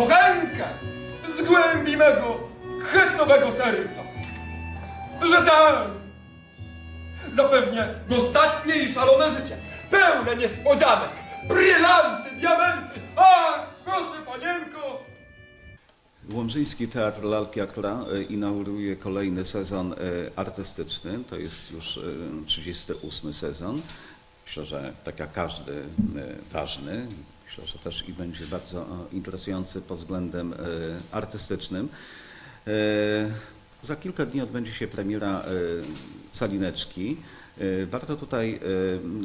rękę z głębi mego kretowego serca! Że tak! Zapewnię dostatnie i szalone życie, pełne niespodzianek, brylanty, diamenty! Ach, proszę panienko! Łomżyński Teatr Lalki Aktora e, inauguruje kolejny sezon e, artystyczny. To jest już e, 38 sezon. Myślę, że tak jak każdy e, ważny, myślę, że też i będzie bardzo e, interesujący pod względem e, artystycznym. E, Za kilka dni odbędzie się premiera Calineczki. Warto tutaj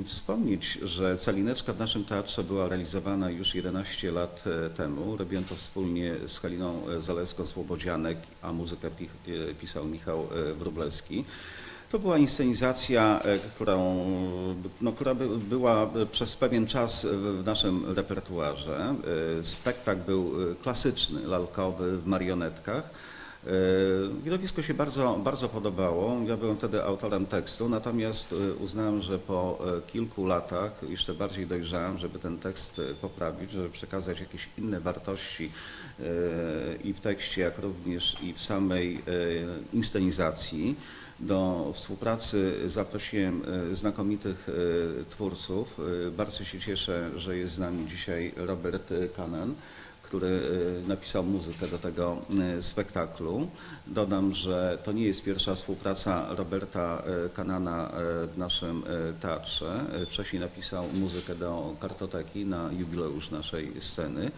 wspomnieć, że Calineczka w naszym teatrze była realizowana już 11 lat temu. Robiłem to wspólnie z Haliną Zalewską-Słobodzianek, a muzykę pi- pisał Michał Wróblewski. To była inscenizacja, e, no, która by, była przez pewien czas w naszym repertuarze. E, Spektakl był e, klasyczny, lalkowy, w marionetkach. E, Widowisko się bardzo, bardzo podobało. Ja byłem wtedy autorem tekstu, natomiast e, uznałem, że po e, kilku latach jeszcze bardziej dojrzałem, żeby ten tekst e, poprawić, żeby przekazać jakieś inne wartości e, i w tekście, jak również i w samej e, inscenizacji. Do współpracy zaprosiłem e, znakomitych e, twórców. E, Bardzo się cieszę, że jest z nami dzisiaj Robert Kanan który napisał muzykę do tego spektaklu. Dodam, że to nie jest pierwsza współpraca Roberta Kanana w naszym teatrze. Wcześniej napisał muzykę do kartoteki na jubileusz naszej sceny.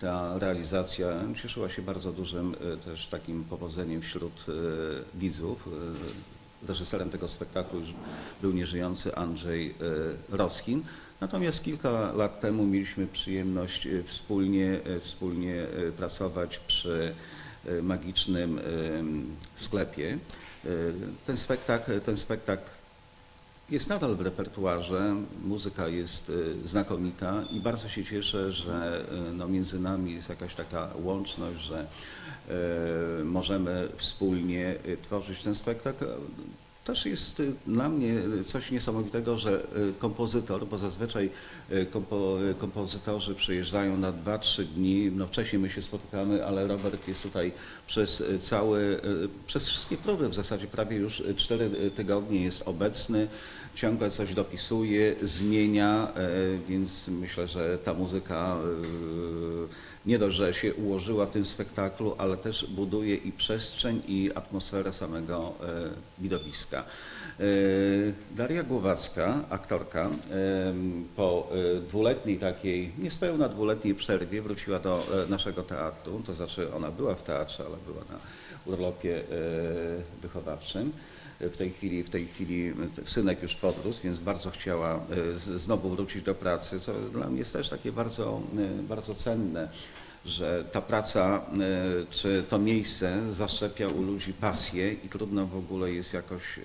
Ta realizacja cieszyła się bardzo dużym też takim powodzeniem wśród widzów. Reżyserem tego spektaklu już był nieżyjący Andrzej e, Roskin. Natomiast kilka lat temu mieliśmy przyjemność e, wspólnie, e, wspólnie pracować przy magicznym sklepie. Ten spektakl, ten spektakl jest nadal w repertuarze, muzyka jest e, znakomita i bardzo się cieszę, że e, no, między nami jest jakaś taka łączność, że e, możemy wspólnie tworzyć ten spektakl. Też jest dla mnie coś niesamowitego, że kompozytor, bo zazwyczaj kompo, kompozytorzy przyjeżdżają na 2-3 dni, no wcześniej my się spotykamy, ale Robert jest tutaj przez cały, przez wszystkie próby w zasadzie prawie już 4 tygodnie jest obecny ciągle coś dopisuje, zmienia, e, więc myślę, że ta muzyka e, nie dość, że się ułożyła w tym spektaklu, ale też buduje i przestrzeń, i atmosferę samego e, widowiska. Daria Głowacka, aktorka, po dwuletniej takiej, niespełna dwuletniej przerwie wróciła do naszego teatru, to znaczy ona była w teatrze, ale była na urlopie wychowawczym. W tej chwili, w tej chwili synek już podrósł, więc bardzo chciała e, znowu wrócić do pracy, co dla mnie jest też takie bardzo, e, bardzo cenne, że ta praca e, czy to miejsce zaszczepia u ludzi pasję i trudno w ogóle jest jakoś e,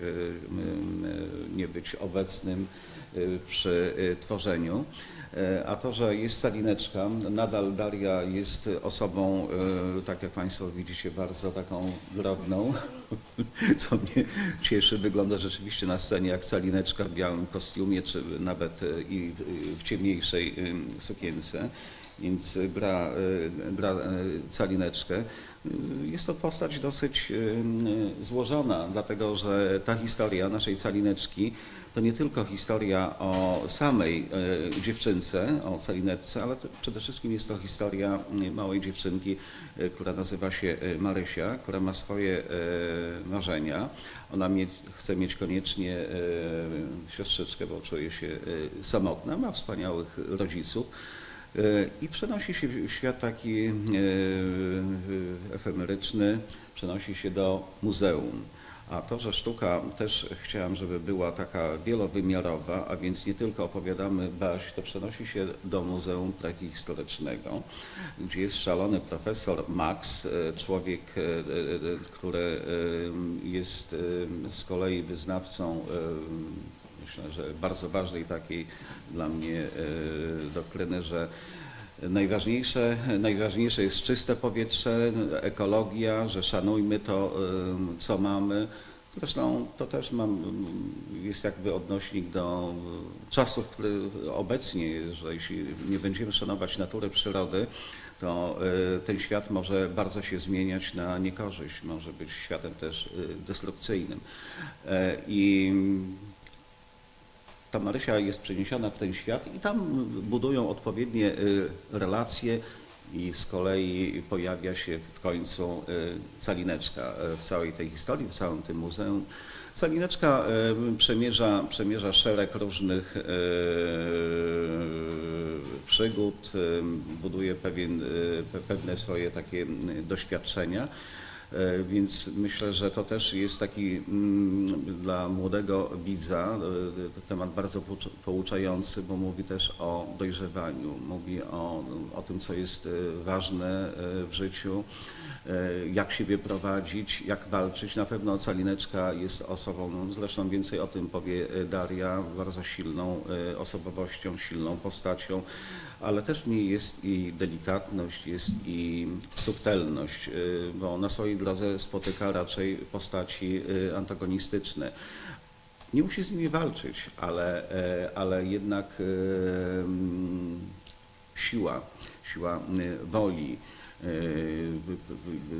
nie być obecnym e, przy tworzeniu. A to, że jest Salineczka, nadal Daria jest osobą, tak jak Państwo widzicie, bardzo taką drobną, co mnie cieszy. Wygląda rzeczywiście na scenie jak Salineczka w białym kostiumie, czy nawet i w- ciemniejszej em, sukience. Więc e, gra, e, gra e, Calineczkę. Jest to postać dosyć złożona, dlatego że ta historia naszej Calineczki to nie tylko historia o samej dziewczynce, o Calineczce, ale przede wszystkim jest to historia małej dziewczynki, która nazywa się Marysia, która ma swoje marzenia. Ona mie, chce mieć koniecznie siostrzyczkę, bo czuje się samotna, ma wspaniałych rodziców. E, I przenosi się w świat taki e, efemeryczny, przenosi się do muzeum. A to, że sztuka też chciałam, żeby była taka wielowymiarowa, a więc nie tylko opowiadamy baś, to przenosi się do Muzeum Prehistorycznego, gdzie jest szalony profesor Max, e, człowiek, który jest z kolei wyznawcą myślę, że bardzo ważnej takiej dla mnie e, doktryny, że najważniejsze, najważniejsze jest czyste powietrze, ekologia, że szanujmy to, e, co mamy. Zresztą to też mam, jest jakby odnośnik do czasów, obecnie, że jeśli nie będziemy szanować natury, przyrody, to y, ten świat może bardzo się zmieniać na niekorzyść, może być światem też destrukcyjnym. E, I ta Marysia jest przeniesiona w ten świat i tam budują odpowiednie y, relacje i z kolei pojawia się w końcu y, Calineczka y, w całej tej historii, w całym tym muzeum. Calineczka przemierza, przemierza szereg różnych przygód, buduje pewien, pe- pewne swoje takie doświadczenia. E, Więc myślę, że to też jest taki mm, dla młodego widza e, temat bardzo pouczający, bo mówi też o dojrzewaniu, mówi o, o tym, co jest e, ważne e, w życiu, e, jak siebie prowadzić, jak walczyć. Na pewno Calineczka jest osobą, no, zresztą więcej o tym powie Daria, bardzo silną osobowością, silną postacią ale też w niej jest i delikatność, jest i subtelność, bo na swojej drodze spotyka raczej postaci antagonistyczne. Nie musi z nimi walczyć, ale, e, ale jednak y, mm, siła, siła y, woli,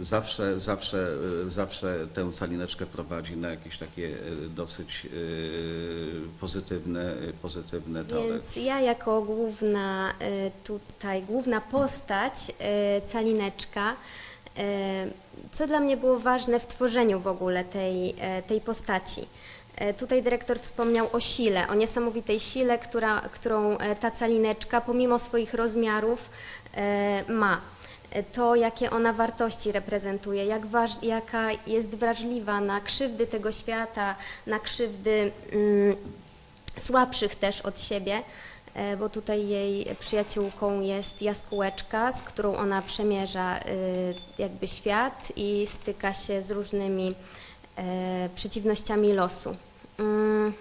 zawsze, zawsze, zawsze tę calineczkę prowadzi na jakieś takie dosyć pozytywne, pozytywne tory. Więc ja jako główna tutaj, główna postać Calineczka, co dla mnie było ważne w tworzeniu w ogóle tej, tej postaci. Y, Tutaj dyrektor wspomniał o sile, o niesamowitej sile, która, którą y, ta Calineczka pomimo swoich rozmiarów y, ma. To, jakie ona wartości reprezentuje, jak waż, jaka jest wrażliwa na krzywdy tego świata, na krzywdy mm, słabszych też od siebie, e, bo tutaj jej przyjaciółką jest jaskółeczka, z którą ona przemierza y, jakby świat i styka się z różnymi e, przeciwnościami losu. Mm,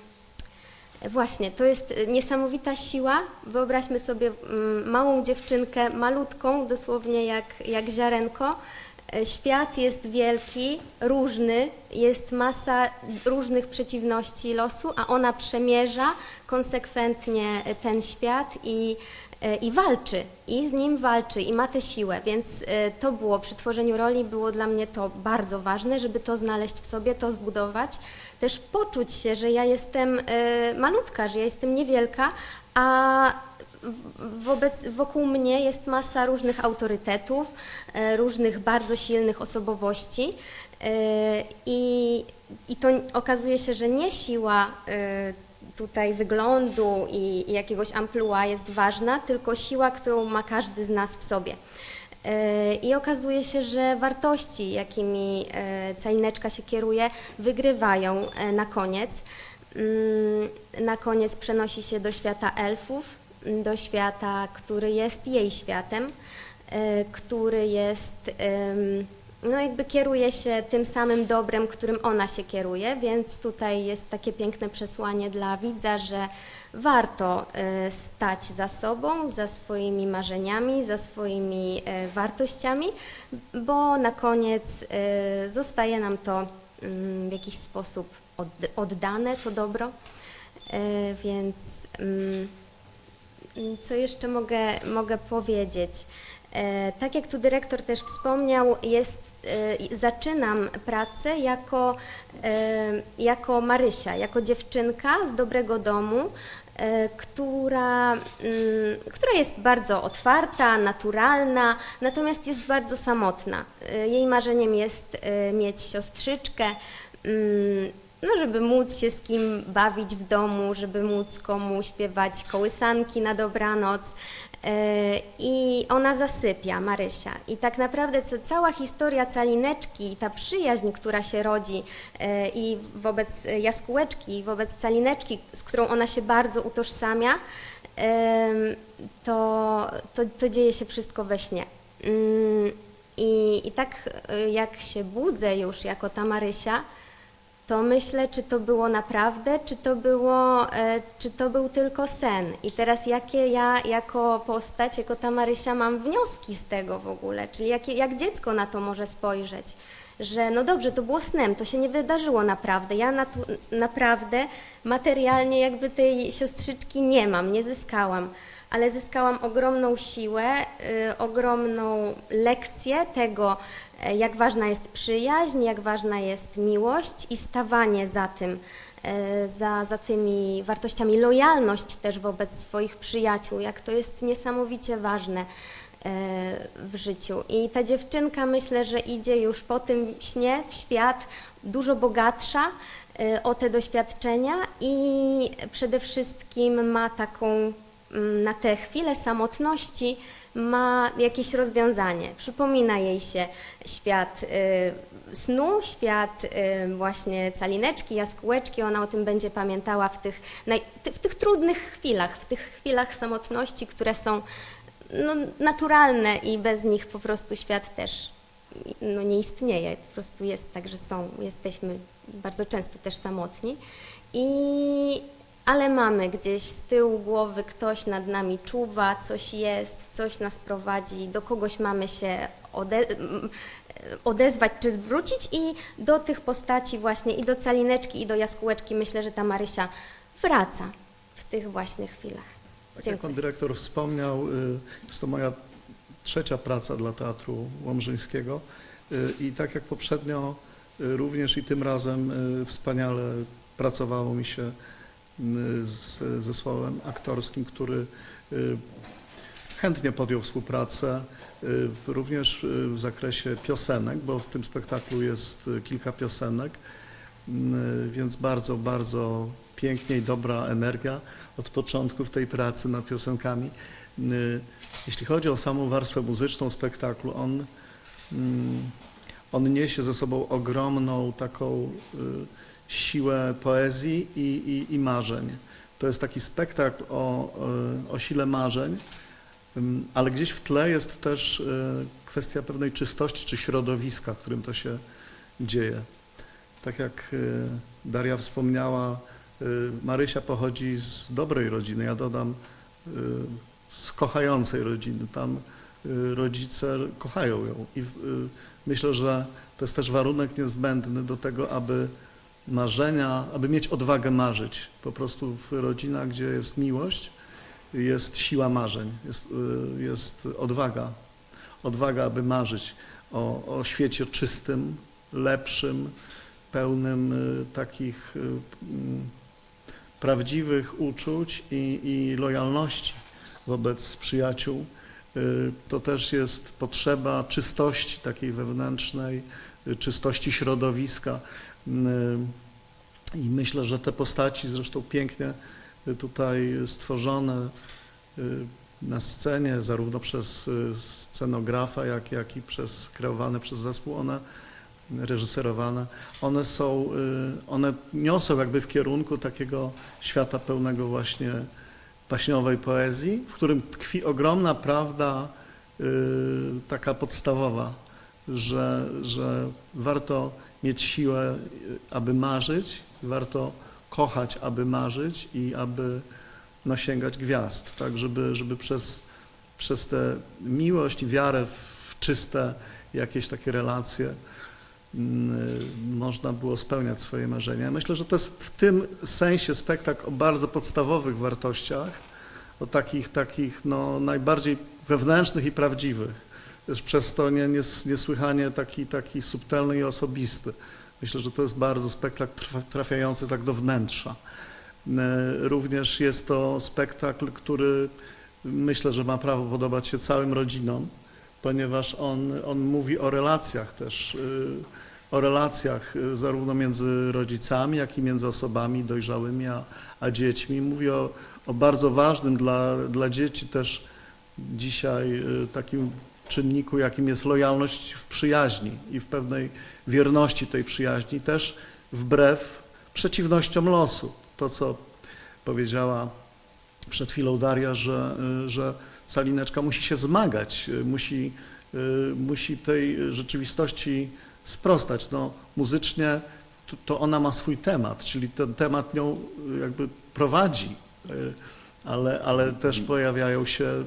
Właśnie, to jest niesamowita siła. Wyobraźmy sobie mm, małą dziewczynkę, malutką, dosłownie jak, jak ziarenko. E, Świat jest wielki, różny, jest masa różnych przeciwności losu, a ona przemierza konsekwentnie ten świat i, e, i walczy, i z nim walczy, i ma tę siłę. Więc e, to było przy tworzeniu roli, było dla mnie to bardzo ważne, żeby to znaleźć w sobie, to zbudować. Też poczuć się, że ja jestem e, malutka, że ja jestem niewielka, a wobec, wokół mnie jest masa różnych autorytetów, e, różnych bardzo silnych osobowości e, i, i to okazuje się, że nie siła e, tutaj wyglądu i, i jakiegoś amplua jest ważna, tylko siła, którą ma każdy z nas w sobie. E, I okazuje się, że wartości, jakimi e, Calineczka się kieruje, wygrywają e, na koniec. Mm, Na koniec przenosi się do świata elfów, m, do świata, który jest jej światem, który jest, no jakby kieruje się tym samym dobrem, którym ona się kieruje, więc tutaj jest takie piękne przesłanie dla widza, że warto e, stać za sobą, za swoimi marzeniami, za swoimi e, wartościami, bo na koniec e, zostaje nam to mm, w jakiś sposób od- oddane, to dobro. Więc Mm, Co jeszcze mogę, mogę powiedzieć? E, Tak jak tu dyrektor też wspomniał, jest, e, zaczynam pracę jako, e, jako Marysia, jako dziewczynka z dobrego domu, która, mm, która jest bardzo otwarta, naturalna, natomiast jest bardzo samotna. Jej marzeniem jest mieć siostrzyczkę, mm, no, żeby móc się z kim bawić w domu, żeby móc komu śpiewać kołysanki na dobranoc. E, I ona zasypia, Marysia. I tak naprawdę ca- cała historia Calineczki i ta przyjaźń, która się rodzi e, i wobec Jaskółeczki, i wobec Calineczki, z którą ona się bardzo utożsamia, em, to, to, to dzieje się wszystko we śnie. Mm, I, I tak e, jak się budzę już jako ta Marysia, to myślę, czy to było naprawdę, czy to, było, e, czy to był tylko sen. I teraz jakie ja jako postać, jako ta Marysia mam wnioski z tego w ogóle, czyli jakie, jak dziecko na to może spojrzeć. że no dobrze, to było snem, to się nie wydarzyło naprawdę. Ja natu- naprawdę materialnie jakby tej siostrzyczki nie mam, nie zyskałam, ale zyskałam ogromną siłę, y, ogromną lekcję tego, e, jak ważna jest przyjaźń, jak ważna jest miłość i stawanie za tym, e, za, za tymi wartościami, lojalność też wobec swoich przyjaciół, jak to jest niesamowicie ważne e, w życiu. I ta dziewczynka myślę, że idzie już po tym śnie w świat dużo bogatsza o te doświadczenia i przede wszystkim ma taką na tę chwilę samotności ma jakieś rozwiązanie. Przypomina jej się świat y, snu, świat y, właśnie calineczki, jaskółeczki. Ona o tym będzie pamiętała w tych, naj, ty, w tych trudnych chwilach, w tych chwilach samotności, które są no, naturalne i bez nich po prostu świat też no, nie istnieje. Po prostu jest tak, że są, jesteśmy bardzo często też samotni. I, ale mamy gdzieś z tyłu głowy, ktoś nad nami czuwa, coś jest, coś nas prowadzi, do kogoś mamy się ode, m, odezwać czy zwrócić i do tych postaci właśnie i do Calineczki i do Jaskółeczki myślę, że ta Marysia wraca w tych właśnie chwilach. Tak jak pan dyrektor wspomniał, y, jest to moja trzecia praca dla Teatru Łomżyńskiego y, i tak jak poprzednio, y, również i tym razem wspaniale pracowało mi się z zespołem aktorskim, który y, chętnie podjął współpracę y, również y, w zakresie piosenek, bo w tym spektaklu jest kilka piosenek, y, więc bardzo, bardzo pięknie i dobra energia od początku w tej pracy nad piosenkami. Y, Jeśli chodzi o samą warstwę muzyczną spektaklu, on, mm, on niesie ze sobą ogromną taką siłę poezji i, i, i marzeń. To jest taki spektakl o, o sile marzeń, ale gdzieś w tle jest też y, kwestia pewnej czystości czy środowiska, w którym to się dzieje. Tak jak y, Daria wspomniała, y, Marysia pochodzi z dobrej rodziny, ja dodam z kochającej rodziny. Tam rodzice kochają ją i myślę, że to jest też warunek niezbędny do tego, aby marzenia, aby mieć odwagę marzyć. Po prostu w rodzinach, gdzie jest miłość, jest siła marzeń, jest, y, jest odwaga. Odwaga, aby marzyć o, o świecie czystym, lepszym, pełnym y, takich y, mm, prawdziwych uczuć i, i lojalności wobec przyjaciół. To też jest potrzeba czystości takiej wewnętrznej, czystości środowiska. Y, I myślę, że te postaci zresztą pięknie tutaj stworzone y, na scenie, zarówno przez y, scenografa, jak, jak i przez kreowane przez zespół, one reżyserowane, one są, one niosą jakby w kierunku takiego świata pełnego właśnie baśniowej poezji, w którym tkwi ogromna prawda taka podstawowa, że, że warto mieć siłę, aby marzyć, warto kochać, aby marzyć i aby no, sięgać gwiazd, tak, żeby, żeby przez, przez tę miłość i wiarę w czyste jakieś takie relacje mm, można było spełniać swoje marzenia. Myślę, że to jest w tym sensie spektakl o bardzo podstawowych wartościach, o takich, takich no, najbardziej wewnętrznych i prawdziwych. Przez to nie, nies, niesłychanie taki, taki subtelny i osobisty. Myślę, że to jest bardzo spektakl traf- trafiający tak do wnętrza. E, Również jest to spektakl, który myślę, że ma prawo podobać się całym rodzinom, ponieważ on, on mówi o relacjach też, y, o relacjach y, zarówno między rodzicami, jak i między osobami dojrzałymi a, a dziećmi. Mówi o, o bardzo ważnym dla, dla dzieci też dzisiaj takim czynniku, jakim jest lojalność w przyjaźni i w pewnej wierności tej przyjaźni, też wbrew przeciwnościom losu. To, co powiedziała przed chwilą Daria, że, że Salineczka musi się zmagać, musi, musi tej rzeczywistości sprostać. No, muzycznie to, ona ma swój temat, czyli ten temat nią jakby prowadzi, ale, ale też pojawiają się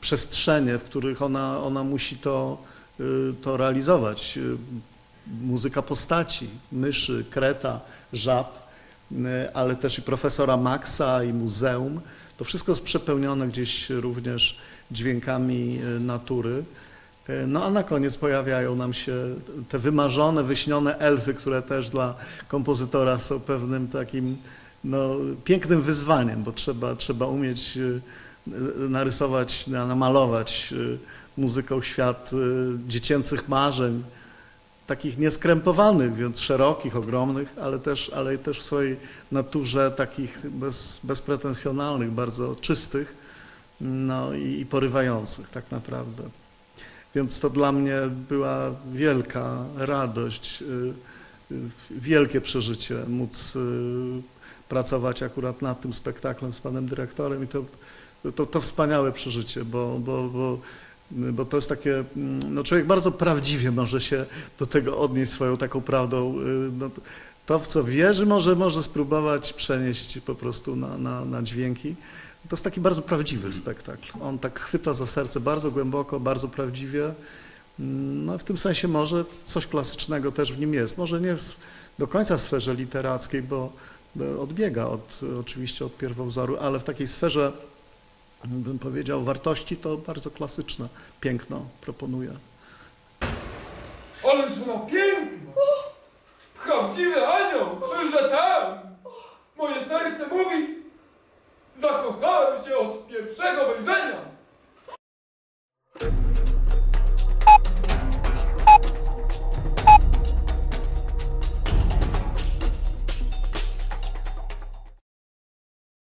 przestrzenie, w których ona, ona musi to, y, to realizować. Y, muzyka postaci, myszy, kreta, żab, y, ale też i profesora Maxa i muzeum. To wszystko jest przepełnione gdzieś również dźwiękami natury. No a na koniec pojawiają nam się te wymarzone, wyśnione elfy, które też dla kompozytora są pewnym takim no, pięknym wyzwaniem, bo trzeba, trzeba umieć narysować, na- namalować y, muzyką świat y, dziecięcych marzeń, takich nieskrępowanych, więc szerokich, ogromnych, ale też, ale też w swojej naturze takich bez, bezpretensjonalnych, bardzo czystych no, i, i porywających tak naprawdę. Więc to dla mnie była wielka radość, y, wielkie przeżycie móc pracować akurat nad tym spektaklem z panem dyrektorem i to, to, to wspaniałe przeżycie, bo, bo, bo, bo to jest takie, mm, no człowiek bardzo prawdziwie może się do tego odnieść swoją taką prawdą. y, No, to- w co wierzy, może, może spróbować przenieść po prostu na, na, na dźwięki. To jest taki bardzo prawdziwy spektakl. On tak chwyta za serce bardzo głęboko, bardzo prawdziwie. Mm, No, w tym sensie może coś klasycznego też w nim jest. Może nie w, do końca w sferze literackiej, bo e, odbiega od, oczywiście od pierwowzoru, ale w takiej sferze, bym powiedział, wartości to bardzo klasyczne piękno proponuje. Ależ ona piękna! Prawdziwy anioł, że tam! Moje serce mówi, zakochałem się od pierwszego wejrzenia!